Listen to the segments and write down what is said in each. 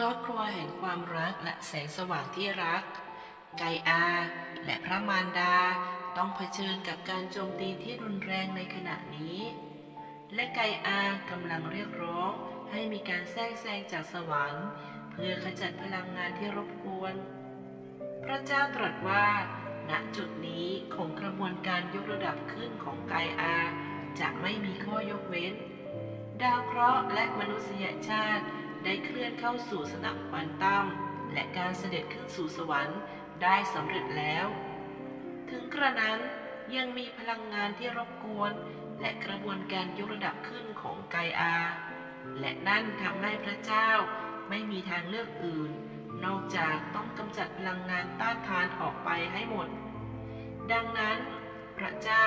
ครอบครัวแห่งความรักและแสงสว่างที่รัก ไกอาและพระมารดาต้องเผชิญกับการโจมตีที่รุนแรงในขณะนี้ และไกอากำลังเรียกร้องให้มีการแทรกแซงจากสวรรค์เพื่อขจัดพลังงานที่รบกวน พระเจ้าตรัสว่า ณจุดนี้ของกระบวนการยกระดับขึ้นของไกอาจะไม่มีข้อยกเว้น ดาวเคราะห์และมนุษยชาติ ได้เคลื่อนเข้าสู่สนามควอนตัมและการเสด็จขึ้นสู่สวรรค์ได้สำเร็จแล้ว ถึงกระนั้นยังมีพลังงานที่รบกวน และกระบวนการยกระดับขึ้นของไกอา และนั่นทำให้พระเจ้าไม่มีทางเลือกอื่น นอกจากต้องกำจัดพลังงานต้านทานออกไปให้หมด ดังนั้น พระเจ้า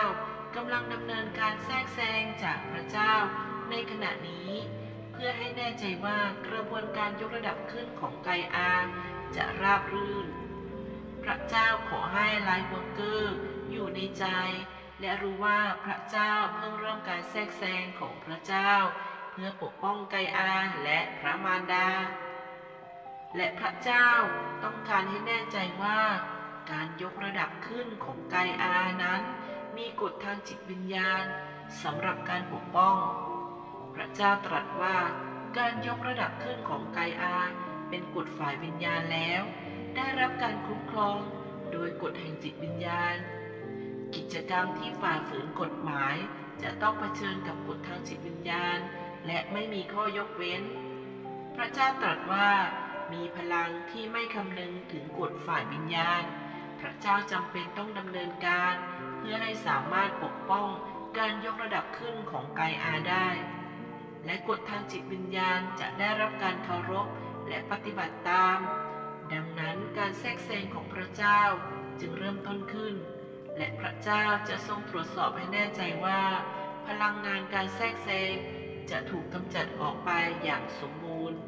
กำลังดำเนินการแทรกแซงจากพระเจ้าในขณะนี้ แน่ใจว่ากระบวนการยกระดับขึ้นของไกอาจะราบรื่น พระเจ้าขอให้ไลฟ์วอร์เกอร์อยู่ในใจ และรู้ว่าพระเจ้าเพิ่งเริ่มการแทรกแซงของพระเจ้า เพื่อปกป้องไกอาและพระมารดา และพระเจ้าต้องการให้แน่ใจว่าการยกระดับขึ้นของไกอานั้น มีกฎทางจิตวิญญาณสำหรับการปกป้อง พระเจ้าตรัสว่า การยกระดับขึ้นของไกอา เป็นกฎฝ่ายวิญญาณแล้ว ได้รับการคุ้มครองโดยกฎแห่งจิตวิญญาณ กิจกรรมที่ฝ่าฝืนกฎหมาย จะต้องเผชิญกับกฎทางจิตวิญญาณ และไม่มีข้อยกเว้น พระเจ้าตรัสว่ามีพลังที่ไม่คำนึงถึงกฎฝ่ายวิญญาณ พระเจ้าจำเป็นต้องดำเนินการ เพื่อให้สามารถปกป้องการยกระดับขึ้นของไกอาได้ และกฎทางจิตวิญญาณจะได้รับการเคารพและปฏิบัติตาม ดังนั้นการแทรกแซงของพระเจ้าจึงเริ่มต้นขึ้น และพระเจ้าจะทรงตรวจสอบให้แน่ใจว่า พลังงานการแทรกแซงจะถูกกำจัดออกไปอย่างสมบูรณ์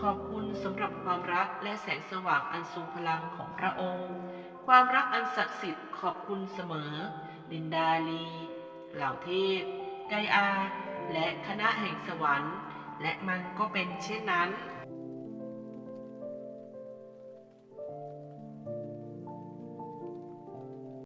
ขอบคุณสำหรับความรักและแสงสว่างอันทรงพลังของพระองค์ ความรักอันศักดิ์สิทธิ์ขอบคุณเสมอ ลินดาลี เหล่าเทพไกอา และคณะแห่งสวรรค์ และมันก็เป็นเช่นนั้น